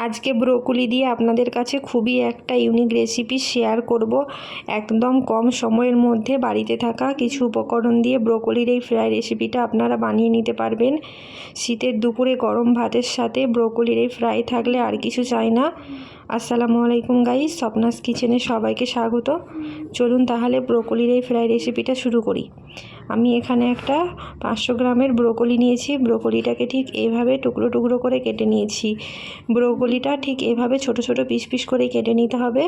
আজকে ব্রোকলি দিয়ে আপনাদের কাছে খুবই একটা ইউনিক রেসিপি শেয়ার করব। একদম কম সময়ের মধ্যে বাড়িতে থাকা কিছু উপকরণ দিয়ে ব্রোকলির এই ফ্রাই রেসিপিটা আপনারা বানিয়ে নিতে পারবেন। শীতের দুপুরে গরম ভাতের সাথে ব্রোকলির এই ফ্রাই থাকলে আর কিছু চাই না। আসসালামু আলাইকুম গাইস, স্বপ্নাস কিচেনে সবাইকে স্বাগত। চলুন তাহলে ব্রোকলির এই ফ্রাই রেসিপিটা শুরু করি। আমি এখানে একটা পাঁচশো গ্রামের ব্রোকলি নিয়েছি। ব্রোকলিটাকে ঠিক এভাবে টুকরো টুকরো করে কেটে নিয়েছি। ব্রোকলিটা ঠিক এভাবে ছোট ছোট পিস পিস করে কেটে নিতে হবে।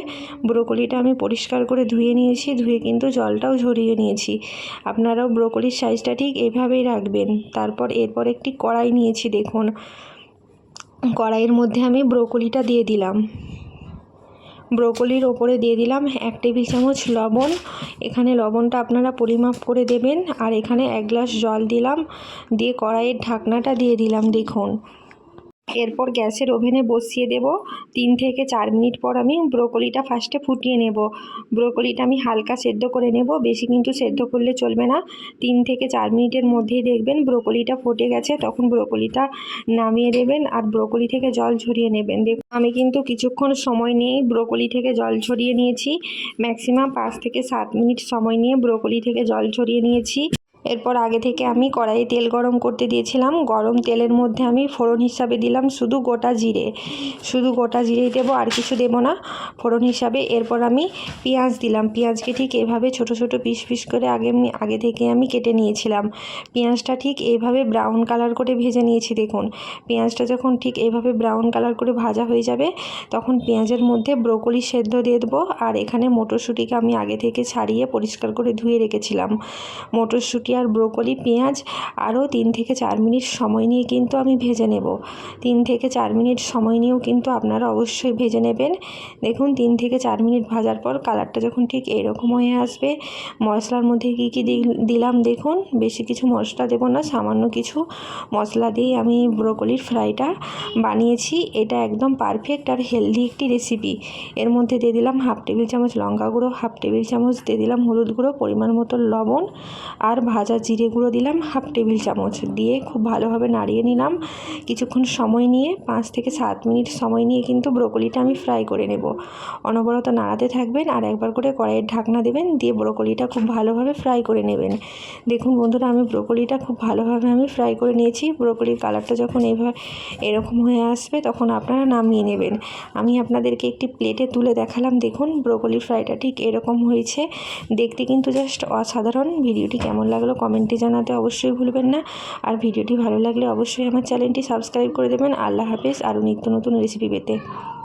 ব্রোকলিটা আমি পরিষ্কার করে ধুয়ে নিয়েছি, ধুয়ে কিন্তু জলটাও ঝরিয়ে নিয়েছি। আপনারাও ব্রোকলির সাইজটা ঠিক এভাবেই রাখবেন। তারপর এরপর একটি কড়াই নিয়েছি, দেখুন। কড়াইয়ের মধ্যে আমি ব্রোকলিটা দিয়ে দিলাম। ব্রোকলির ওপরে দিয়ে দিলাম এক টেবিল চামচ লবণ। এখানে লবণটা আপনারা পরিমাপ করে দেবেন। আর এখানে এক গ্লাস জল দিলাম। দিয়ে কড়াইয়ের ঢাকনাটা দিয়ে দিলাম, দেখুন। এরপর গ্যাসের ওভেনে বসিয়ে দেব। তিন থেকে চার মিনিট পর আমি ব্রোকলিটা ফার্স্টে ফুটিয়ে নেব। ব্রোকলিটা আমি হালকা সেদ্ধ করে নেব। বেশি কিন্তু সেদ্ধ করলে চলবে না। তিন থেকে চার মিনিটের মধ্যেই দেখবেন ব্রোকলিটা ফুটে গেছে। তখন ব্রোকলিটা নামিয়ে দেবেন আর ব্রোকলি থেকে জল ঝরিয়ে নেবেন। দেখুন, আমি কিন্তু কিছুক্ষণ সময় নিয়েই ব্রোকলি থেকে জল ঝরিয়ে নিয়েছি। ম্যাক্সিমাম পাঁচ থেকে সাত মিনিট সময় নিয়ে ব্রোকলি থেকে জল ঝরিয়ে নিয়েছি। এরপর আগে থেকে আমি কড়াইয়ে তেল গরম করতে দিয়েছিলাম। গরম তেলের মধ্যে আমি ফোড়ন হিসাবে দিলাম শুধু গোটা জিরে। শুধু গোটা জিরেই দেবো, আর কিছু দেবো না। ফোড়ন হিসাবে এরপর আমি পেঁয়াজ দিলাম। পেঁয়াজকে ঠিক এভাবে ছোট ছোট পিস পিস করে আগে আমি, আগে থেকে আমি কেটে নিয়েছিলাম। পেঁয়াজটা ঠিক এইভাবে ব্রাউন কালার করে ভেজে নিয়েছি, দেখুন। পেঁয়াজটা যখন ঠিক এইভাবে ব্রাউন কালার করে ভাজা হয়ে যাবে, তখন পেঁয়াজের মধ্যে ব্রোকলি সেদ্ধ দিয়ে দেবো। আর এখানে মটরশুঁটিকে আমি আগে থেকে ছাড়িয়ে পরিষ্কার করে ধুয়ে রেখেছিলাম। মটরশুঁটি আর ব্রোকলি, পেঁয়াজ আরও তিন থেকে চার মিনিট সময় নিয়ে কিন্তু আমি ভেজে নেব। তিন থেকে চার মিনিট সময় নিয়েও কিন্তু আপনারা অবশ্যই ভেজে নেবেন। দেখুন, তিন থেকে চার মিনিট ভাজার পর কালারটা যখন ঠিক এরকম হয়ে আসবে, মশলার মধ্যে কী কী দিলাম দেখুন, বেশি কিছু মশলা দেবো না, সামান্য কিছু মশলা দিয়ে আমি ব্রোকলির ফ্রাইটা বানিয়েছি। এটা একদম পারফেক্ট আর হেলদি একটি রেসিপি। এর মধ্যে দিয়ে দিলাম হাফ টেবিল চামচ লঙ্কা গুঁড়ো, হাফ টেবিল চামচ দিয়ে দিলাম হলুদ গুঁড়ো, পরিমাণ মতো লবণ আর ভাজা জিরে গুঁড়ো দিলাম, হাফ টেবিল চামচ দিয়ে খুব ভালোভাবে নাড়িয়ে নিলাম। কিছুক্ষণ সময় নিয়ে, পাঁচ থেকে সাত মিনিট সময় নিয়ে কিন্তু ব্রোকলিটা আমি ফ্রাই করে নেব। অনবরত নাড়াতে থাকবেন আর একবার করে কড়াইয়ের ঢাকনা দেবেন দিয়ে ব্রোকলিটা খুব ভালোভাবে ফ্রাই করে নেবেন। দেখুন বন্ধুরা, আমি ব্রোকলিটা খুব ভালোভাবে আমি ফ্রাই করে নিয়েছি। ব্রোকলির কালারটা যখন এইভাবে এরকম হয়ে আসবে তখন আপনারা নামিয়ে নেবেন। আমি আপনাদেরকে একটি প্লেটে তুলে দেখালাম। দেখুন ব্রোকলি ফ্রাইটা ঠিক এরকম হয়েছে। দেখতে কিন্তু জাস্ট অসাধারণ। ভিডিওটি কেমন লাগল কমেন্টে জানাতে অবশ্যই ভুলবেন না। আর ভিডিওটি ভালো লাগলে অবশ্যই আমার চ্যানেলটি সাবস্ক্রাইব করে দেবেন। আল্লাহ হাফেজ। আরও নিত্য নতুন রেসিপি পেতে।